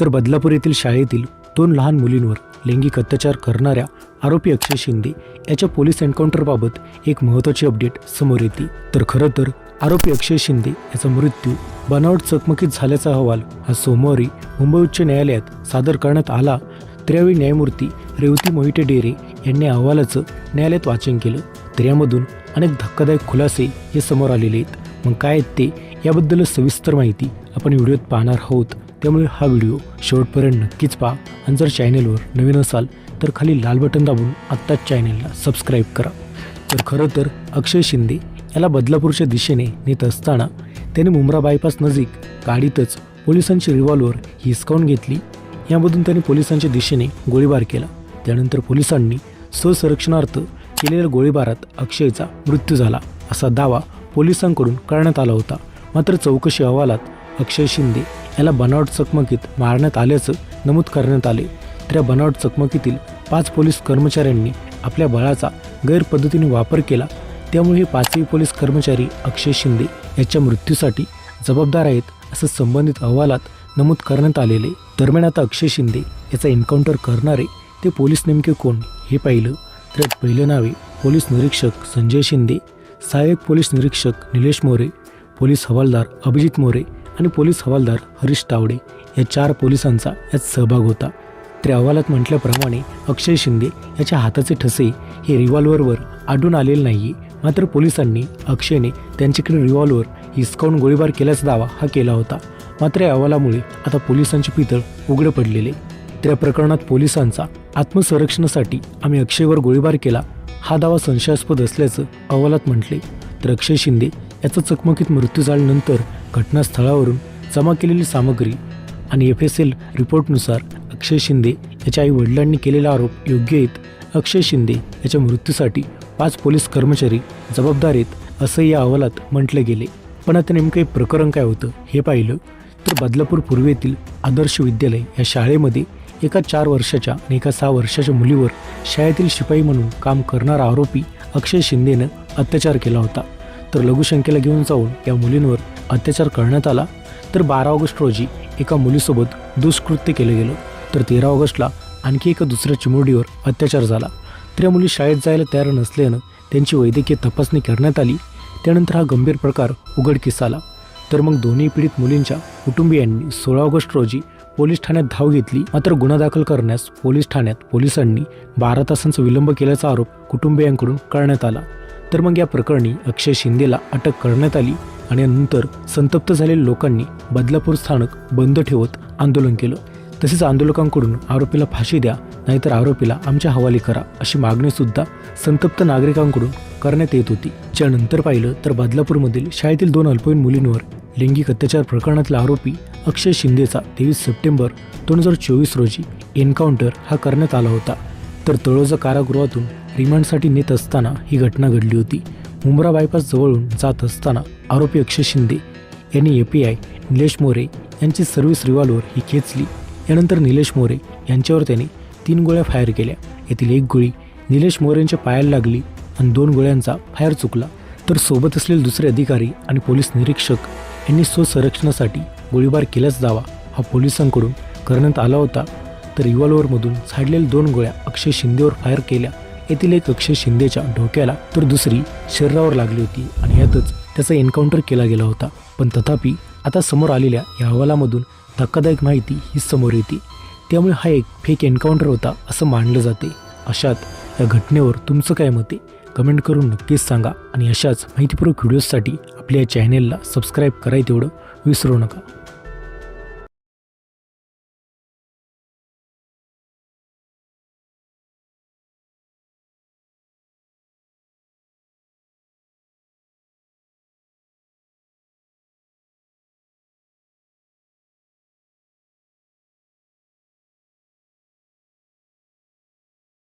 तर बदलापूर येथील शाळेतील दोन लहान मुलींवर लैंगिक अत्याचार करणाऱ्या आरोपी अक्षय शिंदे याच्या पोलीस एन्काउंटरबाबत एक महत्त्वाची अपडेट समोर येते. तर खरं तर आरोपी अक्षय शिंदे याचा मृत्यू बनावट चकमकीत झाल्याचा अहवाल हा सोमवारी मुंबई उच्च न्यायालयात सादर करण्यात आला. तर यावेळी न्यायमूर्ती रेवती मोहिते डेरे यांनी अहवालाचं न्यायालयात वाचन केलं. तर यामधून अनेक धक्कादायक खुलासे हे समोर आलेले आहेत. मग काय आहेत ते याबद्दल सविस्तर माहिती आपण व्हिडिओत पाहणार आहोत. त्यामुळे हा व्हिडिओ शेवटपर्यंत नक्कीच पहा. आणि जर चॅनेलवर नवीन असाल तर खाली लाल बटन दाबून आत्ताच चॅनेलला सबस्क्राईब करा. तर खरं तर अक्षय शिंदे याला बदलापूरच्या दिशेने नेत असताना त्याने मुंब्रा बायपास नजीक गाडीतच पोलिसांची रिव्हॉल्वर हिसकावून घेतली. यामधून त्याने पोलिसांच्या दिशेने गोळीबार केला. त्यानंतर पोलिसांनी स्वसंरक्षणार्थ केलेल्या गोळीबारात अक्षयचा मृत्यू झाला असा दावा पोलिसांकडून करण्यात आला होता. मात्र चौकशी अहवालात अक्षय शिंदे याला बनावट चकमकीत मारण्यात आल्याचं नमूद करण्यात आले. तर या बनावट चकमकीतील पाच पोलीस कर्मचाऱ्यांनी आपल्या बळाचा गैरपद्धतीने वापर केला. त्यामुळे हे पाचही पोलीस कर्मचारी अक्षय शिंदे याच्या मृत्यूसाठी जबाबदार आहेत असं संबंधित अहवालात नमूद करण्यात आलेले. दरम्यान आता अक्षय शिंदे याचा एन्काउंटर करणारे ते पोलीस नेमके कोण हे पाहिलं तर पहिलं नावे पोलीस निरीक्षक संजय शिंदे सहाय्यक पोलीस निरीक्षक निलेश मोरे पोलीस हवालदार अभिजित मोरे आणि पोलीस हवालदार हरीश तावडे या चार पोलिसांचा यात सहभाग होता. त्या अहवालात म्हटल्याप्रमाणे अक्षय शिंदे याच्या हाताचे ठसे हे रिव्हॉल्वरवर आढळून आलेले नाही मात्र पोलिसांनी अक्षयने त्यांच्याकडे रिव्हॉल्व्हर हिसकावून गोळीबार केल्याचा दावा हा केला होता. मात्र या अहवालामुळे आता पोलिसांचे पितळ उघडं पडलेले. त्या प्रकरणात पोलिसांचा आत्मसंरक्षणासाठी आम्ही अक्षयवर गोळीबार केला हा दावा संशयास्पद असल्याचं अहवालात म्हटले. तर अक्षय शिंदे याचा चकमकीत मृत्यू झाल्यानंतर घटनास्थळावरून जमा केलेली सामग्री आणि एफ एस एल रिपोर्टनुसार अक्षय शिंदे याच्या आई वडिलांनी केलेला आरोप योग्य आहेत. अक्षय शिंदे याच्या मृत्यूसाठी पाच पोलीस कर्मचारी जबाबदार आहेत असं या अहवालात म्हटलं गेले. पण आता नेमकं हे प्रकरण काय होतं हे पाहिलं तर बदलापूर पूर्वेतील आदर्श विद्यालय या शाळेमध्ये एका चार वर्षाच्या आणि एका सहा वर्षाच्या मुलीवर शाळेतील शिपाई म्हणून काम करणारा आरोपी अक्षय शिंदेनं अत्याचार केला होता. तर लघुशंकेला घेऊन जाऊन या मुलींवर अत्याचार करण्यात आला. तर बारा ऑगस्ट रोजी एका मुलीसोबत दुष्कृत्य केलं गेलं. तर तेरा ऑगस्टला आणखी एका दुसऱ्या चिमुरडीवर अत्याचार झाला. तर या मुली शाळेत जायला तयार नसल्यानं त्यांची वैद्यकीय तपासणी करण्यात आली. त्यानंतर हा गंभीर प्रकार उघडकीस आला तर मग दोन्ही पीडित मुलींच्या कुटुंबियांनी सोळा ऑगस्ट रोजी पोलीस ठाण्यात धाव घेतली. मात्र गुन्हा दाखल करण्यास पोलीस ठाण्यात पोलिसांनी बारा तासांचा विलंब केल्याचा आरोप कुटुंबियांकडून करण्यात आला. तर मग या प्रकरणी अक्षय शिंदेला अटक करण्यात आली आणि नंतर संतप्त झालेल्या लोकांनी बदलापूर स्थानक बंद ठेवत आंदोलन केलं. तसेच आंदोलकांकडून आरोपीला फाशी द्या नाहीतर आरोपीला आमच्या हवाली करा अशी मागणी सुद्धा संतप्त नागरिकांकडून करण्यात येत होती. ज्यानंतर पाहिलं तर बदलापूरमधील शाळेतील दोन अल्पवयीन मुलींवर लैंगिक अत्याचार प्रकरणातला आरोपी अक्षय शिंदेचा तेवीस सप्टेंबर दोन हजार चोवीस रोजी एन्काउंटर हा करण्यात आला होता. तर तळोजा कारागृहातून रिमांडसाठी नेत असताना ही घटना घडली होती. मुंब्रा बायपास जवळून जात असताना आरोपी अक्षय शिंदे यांनी A P I Nilesh More यांची सर्व्हिस रिव्हॉल्वर ही खेचली. यानंतर निलेश मोरे यांच्यावर त्याने तीन गोळ्या फायर केल्या. यातील एक गोळी निलेश मोरेंच्या पायाला लागली आणि दोन गोळ्यांचा फायर चुकला. तर सोबत असलेले दुसरे अधिकारी आणि पोलीस निरीक्षक यांनी स्वसंरक्षणासाठी गोळीबार केलाच जावा हा पोलिसांकडून करण्यात आला होता. तर रिव्हॉल्वरमधून झाडलेल्या दोन गोळ्या अक्षय शिंदेवर फायर केल्या. येथील एक अक्षय शिंदेच्या डोक्याला तर दुसरी शरीरावर लागली होती आणि यातच त्याचा एन्काउंटर केला गेला होता. पण तथापि आता समोर आलेल्या या अहवालामधून धक्कादायक माहिती ही समोर येते. त्यामुळे हा एक फेक एन्काउंटर होता असं मानलं जाते. अशात या घटनेवर तुमचं काय मत आहे? कमेंट करून नक्कीच सांगा आणि अशाच माहितीपूर्वक व्हिडिओजसाठी आपल्या या चॅनेलला सबस्क्राईब कराय तेवढं विसरू नका.